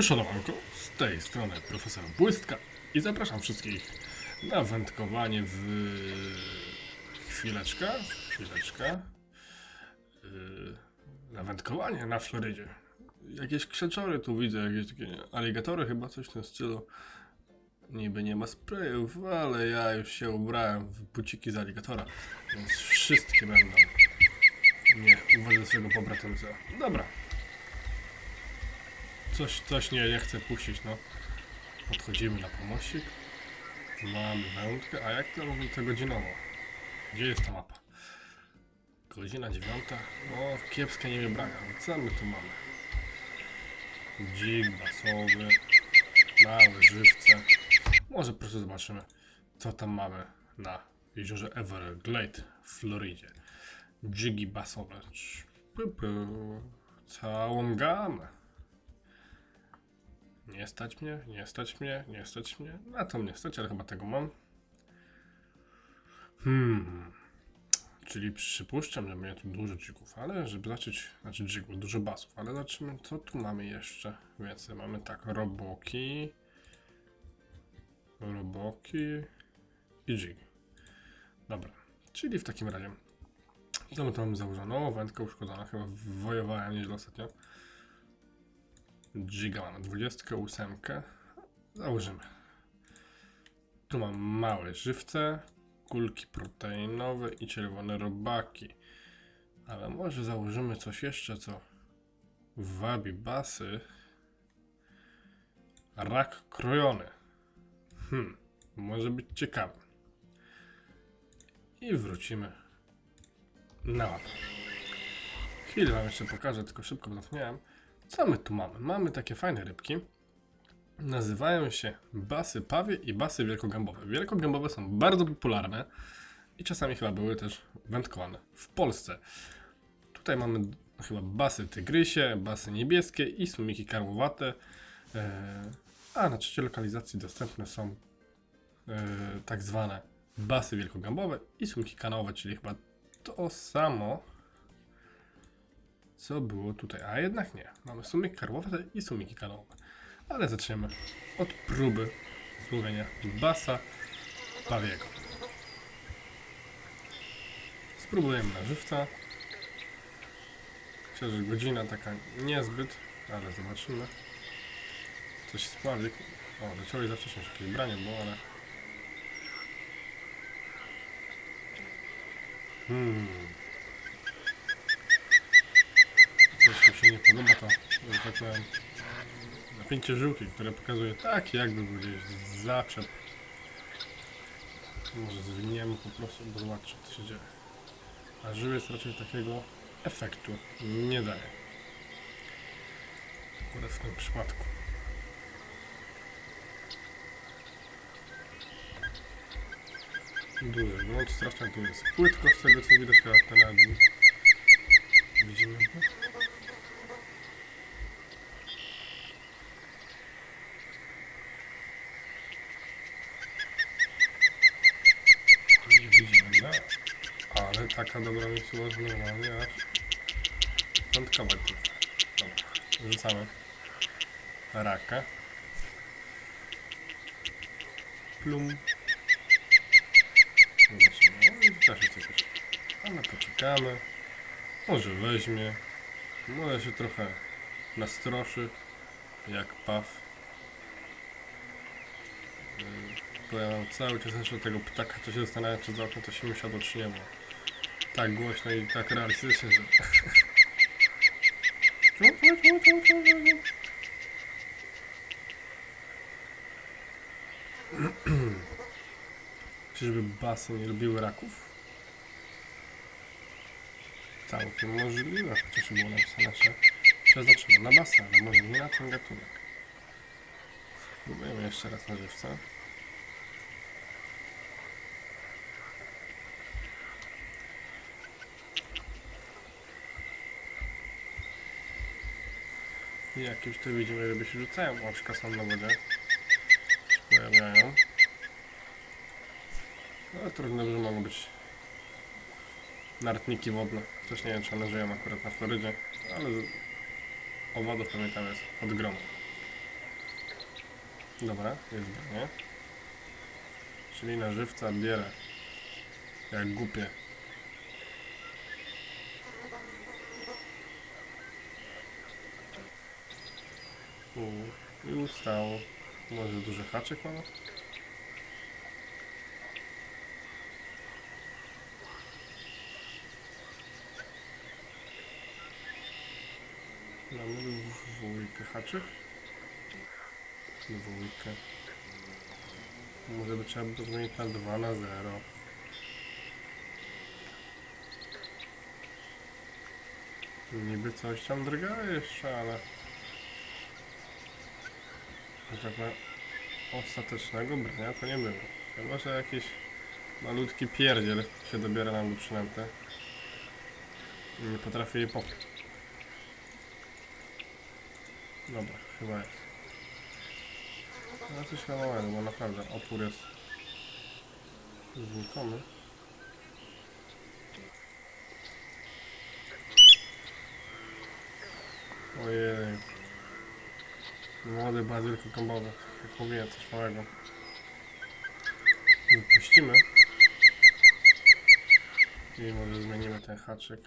Uszanowanko, z tej strony profesor Błystka i zapraszam wszystkich na wędkowanie w... Chwileczkę, chwileczkę. Yy, Na wędkowanie na Florydzie. Jakieś krzeczory tu widzę, jakieś takie aligatory chyba, coś w tym stylu. Niby nie ma sprayów, ale ja już się ubrałem w buciki z aligatora, więc wszystkie będą. Nie, uważaj swojego pobratymca. Dobra, Coś, coś nie, nie chcę puścić, no. Podchodzimy na pomocnik. Mamy wędkę, a jak to robię to godzinowo? Gdzie jest ta mapa? Godzina dziewiąta. O, kiepskie nie wybrania. No co my tu mamy? Dzik basowy. Małe żywce. Może po prostu zobaczymy, co tam mamy na jeziorze Everglade w Florydzie. Dźgi basowe. Całą gamę. Nie stać mnie, nie stać mnie, nie stać mnie. Na to mnie stać, ale chyba tego mam. Hmm. Czyli przypuszczam, że będzie tu dużo dźgów, ale żeby zacząć, znaczy dźgów, dużo basów, ale zobaczymy, co tu mamy jeszcze więcej. Mamy tak, roboki, roboki i dźgi. Dobra, czyli w takim razie, co my tu mamy założone? O, wędka uszkodzona, chyba wojowałem nieźle ostatnio. Giga mamy 28. Założymy. Tu mam małe żywce, kulki proteinowe i czerwone robaki. Ale może założymy coś jeszcze, co wabi basy. Rak krojony. Hmm, może być ciekawy. I wrócimy na łapę. Chwilę wam jeszcze pokażę, tylko szybko zapomniałem. Co my tu mamy? Mamy takie fajne rybki. Nazywają się basy pawie i basy wielkogębowe. Wielkogębowe są bardzo popularne i czasami chyba były też wędkowane w Polsce. Tutaj mamy chyba basy tygrysie, basy niebieskie i sumiki karłowate. E, A na trzeciej lokalizacji dostępne są e, tak zwane basy wielkogębowe i sumiki kanowe, czyli chyba to samo co było tutaj, a jednak nie. Mamy sumiki karłowe i sumiki kanowe. Ale zaczniemy od próby złowienia basa pawiego. Spróbujemy na żywca. Myślę, że godzina taka niezbyt, ale zobaczymy. Coś sprawdzi. O, zaczęło za wcześnie jakieś branie było, ale... Hmm. coś mi się nie podoba, to że tak napięcie żyłki, które pokazuje tak jakby był gdzieś zaczep. Może zwiniemy po prostu, bo zobaczcie co się dzieje. A żywiec raczej takiego efektu nie daje. Akurat w tym przypadku. Duży błąd, strasznie tu jest płytko z tego co widać, chyba ten widzimy. Nie widzimy, no. Ale taka dobra mi się może normalnie aż piątkować tu. Dobra, rzucamy raka. Plum. Zobaczymy, no i też jest jakoś. Ale poczekamy. Może weźmie. Może się trochę nastroszy. Jak paw. Yy, Bo ja mam cały czas jeszcze tego ptaka, to się zastanawiam, czy za okno to się usiadło, czy nie, bo tak głośno i tak realistycznie, że... Czyżby basy nie lubiły raków? Całkiem możliwe, chociaż było napisane, że przeznaczone na ale może nie na ten gatunek. Spróbujemy jeszcze raz na żywca. Jak już widzimy, ryby się rzucają, oczka są na wodzie. Pojawiają. No, trudno, że mogą być nartniki wodne. Też nie wiem, czy one żyją akurat na Florydzie, ale owadów pamiętam jest od gromu. Dobra, jest branie. Czyli na żywca bierę. Jak głupie. U, I ustało. Może duży haczyk mamy? Mamy dwójkę haczyk. Dwójkę. Może by trzeba było zmienić na 2 na 0. Niby coś tam drga jeszcze, ale... że na ostatecznego brania to nie było. Chyba, że jakiś malutki pierdziel się dobiera nam do przynęty. Nie potrafi jej pop... Dobra, chyba jest. No coś chyba małego, bo naprawdę opór jest znikomy. Ojej. Młody bazylko kombowy. Jak mówiłem, coś małego. Wypuścimy. I może zmienimy ten haczyk.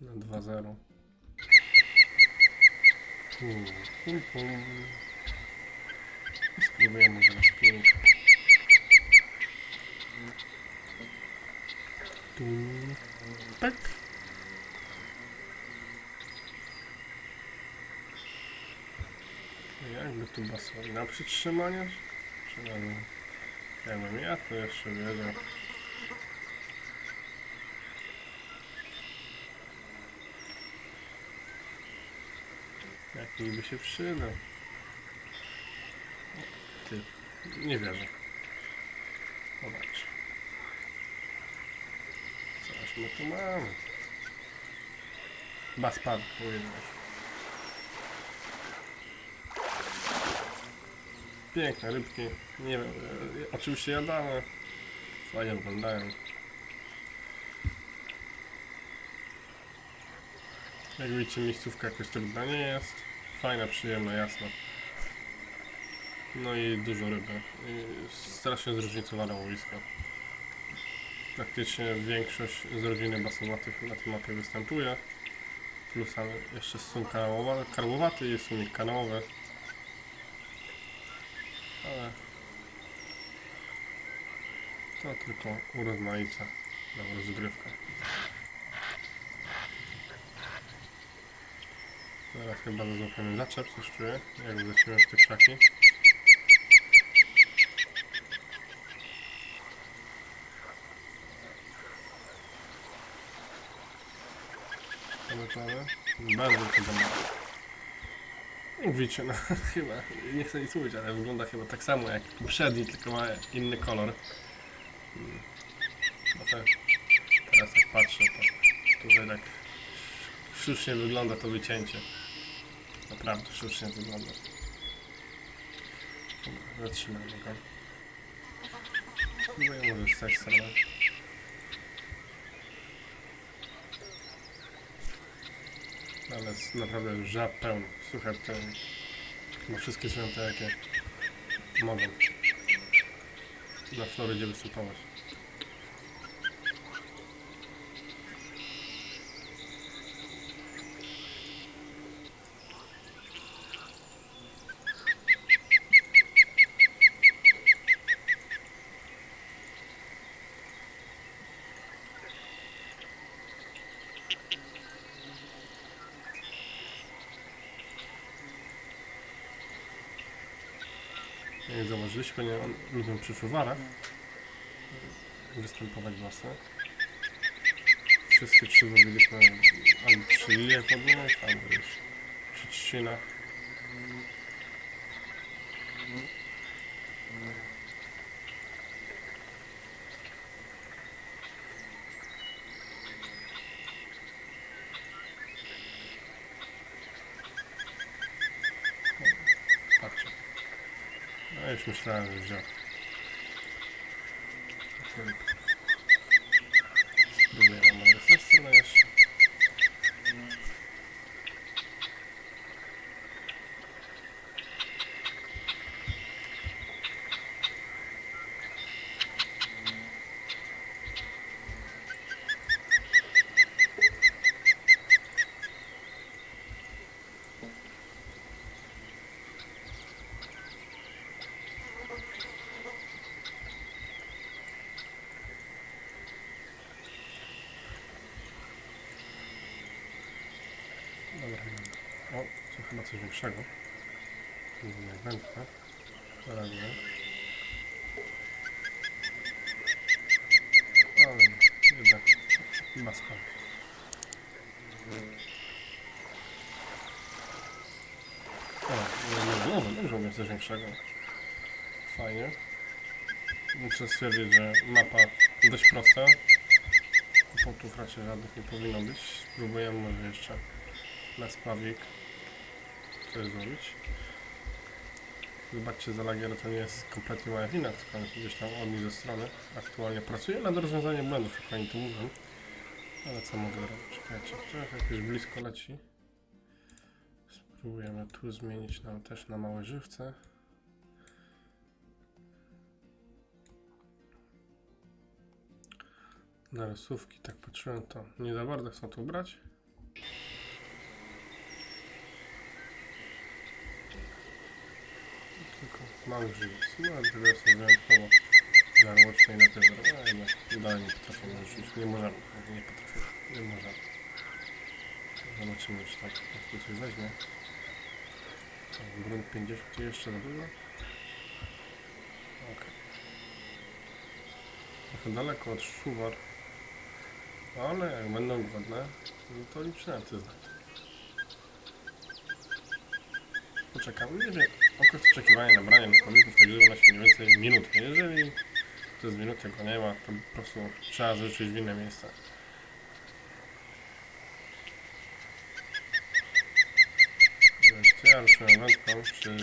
Na 2-0. Pum, pum, pum. Spróbujemy może raz pięć. Tu. Tak. Jakby tu basować? Na przytrzymanie? Czy. Jakbym ja to jeszcze wiedział. Jak niby się przydał. Ty, nie wierzę. Zobacz. Coś my tu mamy. Bas padł, ujeżdżasz. Piękne rybki. Nie wiem, e, oczywiście jadane. Fajnie wyglądają. Jak widzicie, miejscówka jakoś trudna nie jest. Fajna, przyjemna, jasna. No i dużo ryby. I strasznie zróżnicowane łowisko. Praktycznie większość z rodziny basowatych na tej mapie występuje. Plus jeszcze są kanałowe, karłowaty, jest sumik kanałowy. Ale to tylko urozmaica na rozgrywkę. Zaraz chyba złapiemy zaczep, coś czuję, jak wlecimy w te krzaki. Co my tu mamy? Bardzo to. Widzicie, no chyba, nie chcę nic mówić, ale wygląda chyba tak samo jak poprzedni, tylko ma inny kolor. Mm. No to teraz jak patrzę, to tutaj tak sztucznie wygląda to wycięcie. Naprawdę sztucznie wygląda. Zatrzymamy go. Spróbuję może z tej Ale jest naprawdę żab pełno. Słuchaj, to ma wszystkie zwierzęta jakie mogą na Florydzie występować. Jak zauważyliśmy, nie on lubią przy szuwarach występować własne. Wszystkie trzy zrobiliśmy albo przy lilie podnieść, albo już przy trzcinach. No już myślałem, że wziął. Spróbujemy może z tej strony jeszcze. Dobra, dobra. O, to chyba coś większego. Jak wędka. Zaraz nie. Ale jednak spadł. O, nie, dobrze mówię coś większego. Fajnie. Muszę stwierdzić, że mapa dość prosta. Punktów raczej żadnych nie powinno być. Spróbujemy może jeszcze na spawik coś zrobić. Zobaczcie, za lagier to nie jest kompletnie moja wina, tylko gdzieś tam od ze strony. Aktualnie pracuję nad rozwiązaniem błędów, jak oni to mówią. Ale co mogę robić? Czekajcie, trochę jakoś blisko leci. Spróbujemy tu zmienić nam też na małe żywce. Na rysówki, tak patrzyłem, to nie za bardzo chcą tu brać. Mały żywiec. No tego są wyjątkowo żarłoczne i na pewno. No jednak dalej nie potrafimy rzucić. Nie możemy. Nie potrafimy. Nie możemy. Zobaczymy, czy tak po prostu coś weźmie. Tak, grunt 50 to jeszcze za dużo. Okej. Trochę daleko od szuwar. Ale jak będą głodne, no to liczę na ty Poczekam. Nie wiem, okres oczekiwania na branie następników to na się mniej więcej minut. Jeżeli to z minuty go nie ma, to po prostu trzeba zrzucić w inne miejsce. Ja ruszyłem wędką, czy...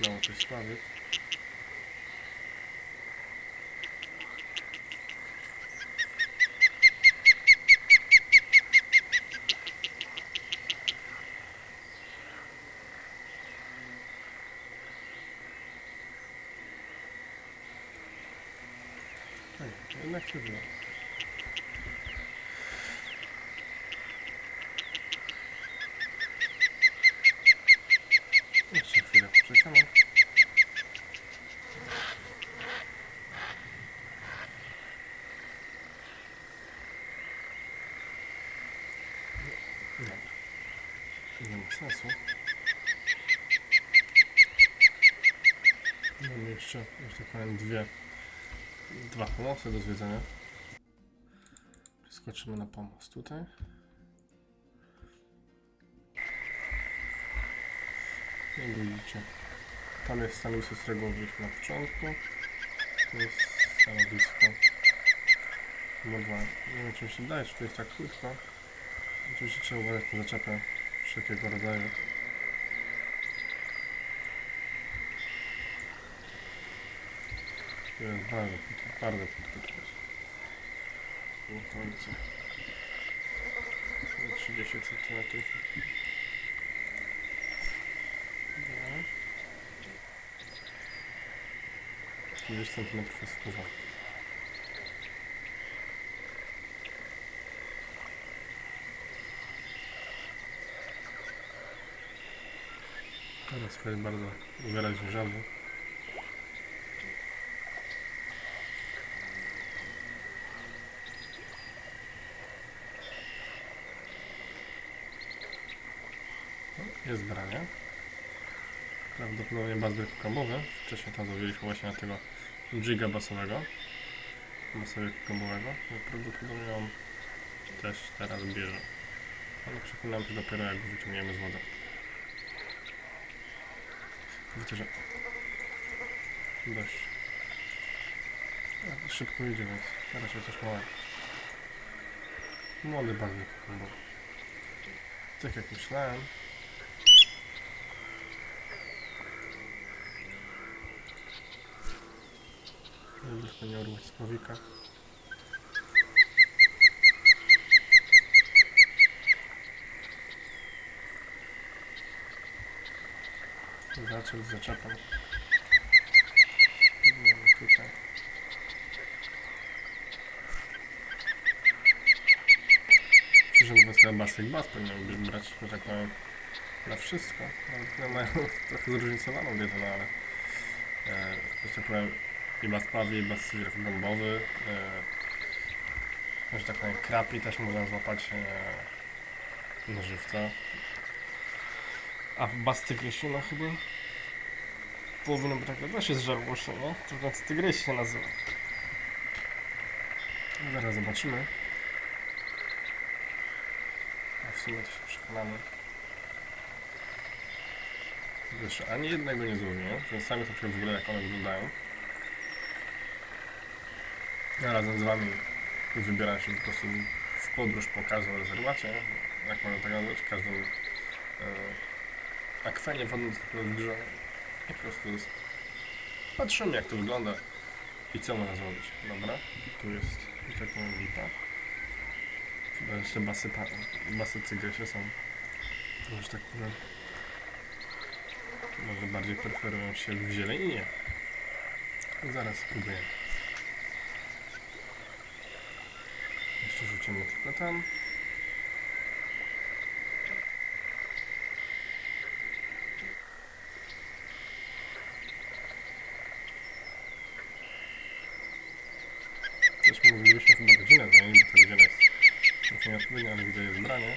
Znowu coś słaby. attributes dwa pomosty do zwiedzenia. Przeskoczymy na pomost tutaj. Jak widzicie, tam jest stanowisko, z którego na początku. To jest stanowisko modła. Nie wiem, czy mi się daje, czy to jest tak krótko. Oczywiście trzeba uważać na zaczepę wszelkiego rodzaju. Jest bardzo krótko, bardzo jest. Nie końca. 30 cm. 30 cm jest wpływa. Teraz jest bardzo wyraźnie żadny. No, Jest branie. Prawdopodobnie bazby kombowe. Wcześniej tam złożyliśmy właśnie na tego giga basowego. Basowego kombowego. No, prawdopodobnie on też teraz bierze. Ale przekonam się dopiero jak wyciągniemy z wody. Że dość ja, szybko idzie, więc teraz jest coś małego. Młody baznik kombowy. Tak jak myślałem. Żeby nie urwać spowika. Zaczął z zaczepem. Próbujemy tutaj. Przyszedł was na Basic Bass powinien brać, że tak powiem, na wszystko. Nawet one mają trochę zróżnicowaną wiedzę, no ale e, że tak powiem, i Bass Pawi, i Bass Gombowy, e, że tak powiem, krapi też można złapać e, na żywca. A w Bastygrysiu, no chyba powinno być tak, też jest żarłosze, nie? To więc tygrys się nazywa. Zaraz zobaczymy. A w sumie to się przekonamy. Wiesz, ani jednego nie złowiłem, więc sami sobie w ogóle jak one wyglądają. Razem z wami wybieram się po prostu w podróż po każdym rezerwacie, jak można tak nazwać, każdym e, akwenie wodnym w grze. I po prostu patrzymy jak to wygląda i co można zrobić. Dobra, tu jest taka lipa. Chyba jeszcze basy, pa- basy cygrysie są, że tak powiem, może bardziej preferują się w zieleninie. Zaraz spróbujemy. Jeszcze rzucimy tylko tam. Też moglibyśmy chyba godzinę zająć, bo ta godzina jest nieodpowiednia, ale widzę jest branie.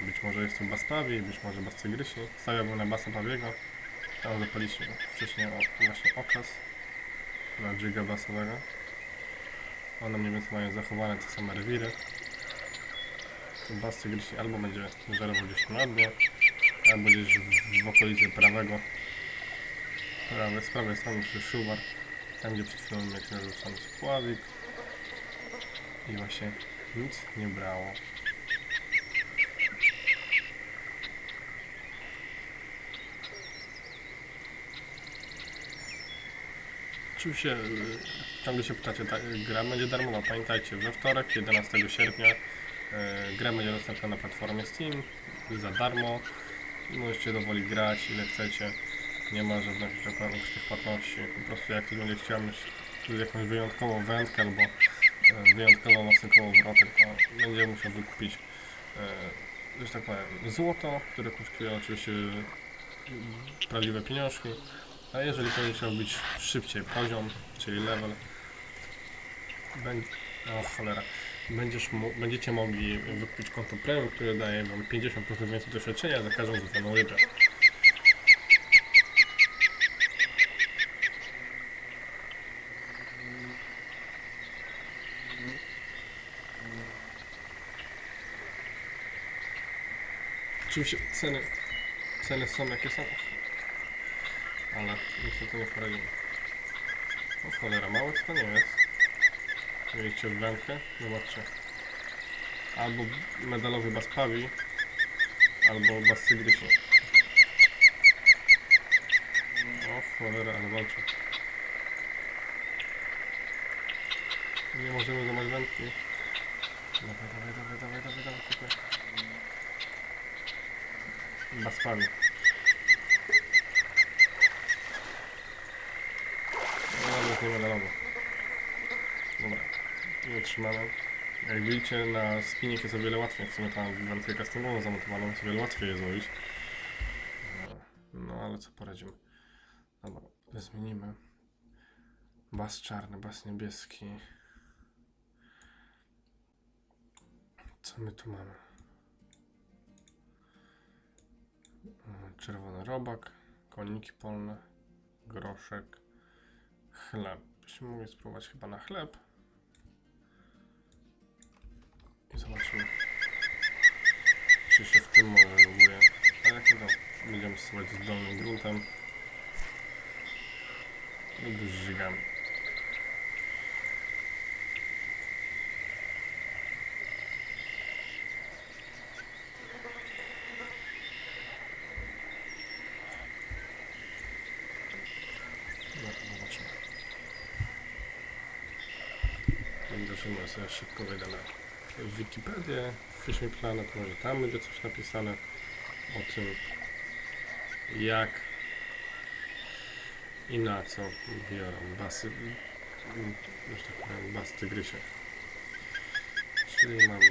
Być może jest to bas być może bas cygrysi. Stawiałbym na basa pawiego. Tam zapaliśmy wcześniej o, właśnie okaz na dżiga basowego. One mniej więcej mają zachowane te same rewiry. Ten bas cygrysi albo będzie żerował gdzieś na dnie, albo gdzieś w, w okolicy prawego. Prawej, z prawej strony przy szuwar. Tam gdzie przed chwilą mieliśmy rzucony spławik. I właśnie nic nie brało. Oczywiście y, ciągle się pytacie, ta gra będzie darmowa. Pamiętajcie, we wtorek, 11 sierpnia, y, gra będzie dostępna na platformie Steam za darmo. Możecie dowoli grać ile chcecie. Nie ma żadnych powiem, tych płatności. Po prostu jak ktoś będzie chciał mieć jakąś wyjątkową wędkę albo e, wyjątkowo mocny kołowrotek, to będzie musiał wykupić e, że tak powiem, złoto, które kosztuje oczywiście prawdziwe pieniążki. A jeżeli to chciał być szybciej poziom, czyli level, będzie, o cholera, będziesz, będziecie mogli wykupić konto premium, które daje wam 50% więcej doświadczenia za każdą złotaną rybę. Oczywiście ceny, ceny są jakie są, ale niestety nie poradzimy. O cholera, małe to nie jest. Mieliście wędkę? Zobaczcie. Albo medalowy bas pawi, albo bas cygrysi. O cholera, ale walczą. Nie możemy złamać wędki. Dawaj, dawaj, dawaj, dawaj, dawaj, dawaj, kupę. Bas No, nawet nie medalowy. Dobra, i utrzymamy. Jak widzicie, na spinnik jest o wiele łatwiej. W sumie tam wędkę castingową zamontowaną jest o wiele łatwiej je złowić. No, No, ale co poradzimy. Dobra, zmienimy. Bas czarny, bas niebieski. Co my tu mamy? Mm, Czerwony robak, koniki polne, groszek, chleb. Byśmy mogli spróbować chyba na chleb. I zobaczymy, czy się w tym może loguje. A jak to będziemy stosować z dolnym gruntem lub z żygami. No to zobaczymy. Wydarzymy sobie szybko wejdę na Wikipedię, Fishing Planet, może tam będzie coś napisane o tym, jak i na co biorą basy, że tak powiem, bas tygrysie. Czyli mamy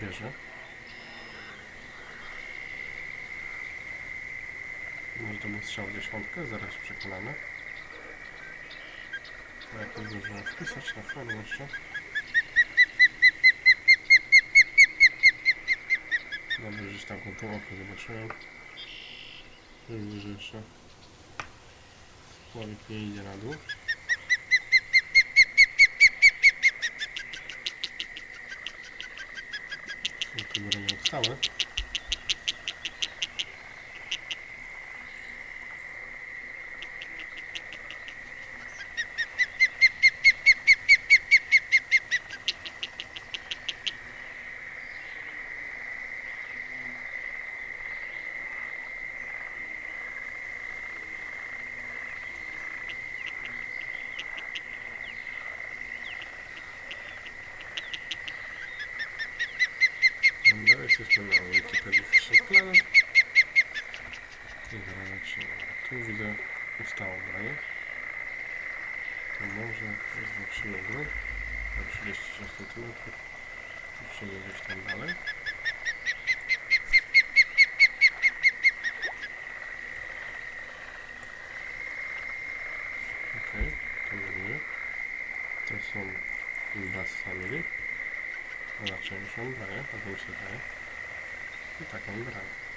Bierze. Może to był strzał w dziesiątkę, zaraz się przekonamy. A jak nie zdążyłem wpisać na forum jeszcze. Dobrze, że tam tą oko zobaczyłem. Widzę, że jeszcze słowik nie idzie na dół. Są tu bronie odstałe. Dobra, jesteśmy na Wikipedii Fishing Planet. I teraz zaczynamy. Tu widzę ustało branie. To może zobaczymy grunt. Na 36 cm. Musimy gdzieś tam dalej. Okej, to mówimy. To są Bass Family. No raczej już mam branie, tak mi się wydaje. I tak mam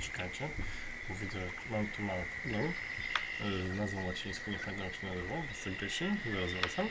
czekajcie. Bo widzę, mam tu mały problem. Yy, nazwą łacińską, nie pamiętam jak się nazywał. Segregation, zaraz wracam.